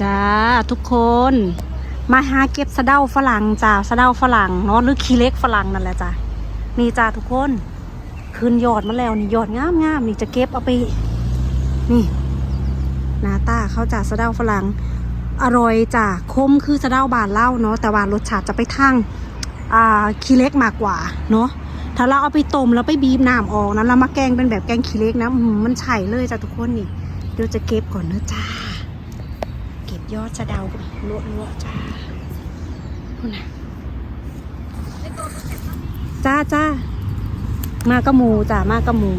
จ้าทุกคน มาหาเก็บสะเดาฝรั่งจ้าสะเดาฝรั่งเนาะหรือขี้เล็กฝรั่งนั่นแหละจ้านี่จ้าทุกคนขึ้นยอดมาแล้วนี่ยอดงามงามนี่จะเก็บเอาไป นี่หนาตาเขาจ้าสะเดาฝรั่งอร่อยจ้าคมคือสะเดาบานเล่าเนาะแต่ว่ารสชาติจะไปทางอ่าขี้เล็กมากกว่าเนาะถ้าเราเอาไปต้มแล้วไปบีบน้ำออกนะแล้วมาแกงเป็นแบบแกงขี้เล็กนะมันใช่เลยจ้าทุกคนนี่เดี๋ยวจะเก็บก่อนเนอะจ้า ยอดสะเดาลวลวจ้าคุณนะจ้าจ้ามากระมูจ้ามากระมู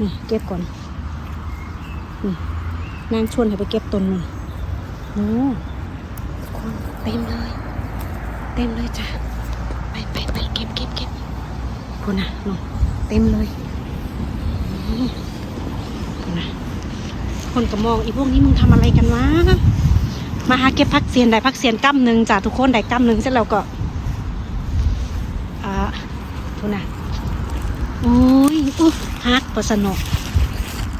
นี่เก็บก่อน นี่นางชวนให้ไปเก็บต้นนึงโอ้คนเต็มเลย เต็มเลยจ้าไปไปไปเก็บเก็บเก็บคุณนะนู่เต็มเลยนี่ คนก็มองอีพวกนี้มึงทำอะไรกันวะมาหาเก็บพักเสียนได้พักเสียนกั้มหนึ่งจ้ะทุกคนได้กั้มหนึ่งเสร็จแล้วก็อ่าทุนะโอ้ยอุ๊ยฮักประสนก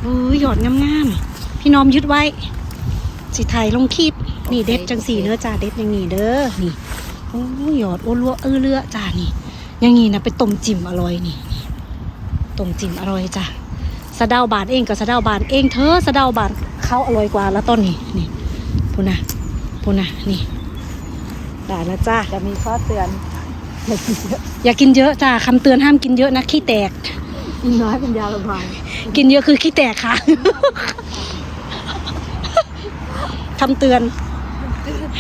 โอ้ยหยอดงามๆพี่น้อมยึดไว้ สิไทยลงคลิปนี่เด็ดจังสีเนื้อจ้าเด็ดอย่างนี้เด้อนี่โอ้ยหยอดโอ้ลัวเออเลือจ้านี่อย่างนี้นะไปต้มจิ้มอร่อยนี่ต้มจิ้มอร่อยจ้ะ สะเดาบานเองกับสะเดาบานเองเธอสะเดาบานเขาอร่อยกว่าแล้วต้นนี้นี่พูนะพูนะนี่ได้แล้วจ้าจะมีข้อเตือนอย่ากินเยอะอย่ากินเยอะจ้าคำเตือนห้ามกินเยอะนะขี้แตกกินน้อยเป็นยาระบายกินเยอะคือขี้แตกค่ะคำเตือน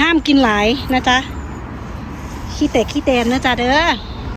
ห้ามกินหลายนะจ๊ะขี้แตกขี้แตนนะจ๊ะเด้อ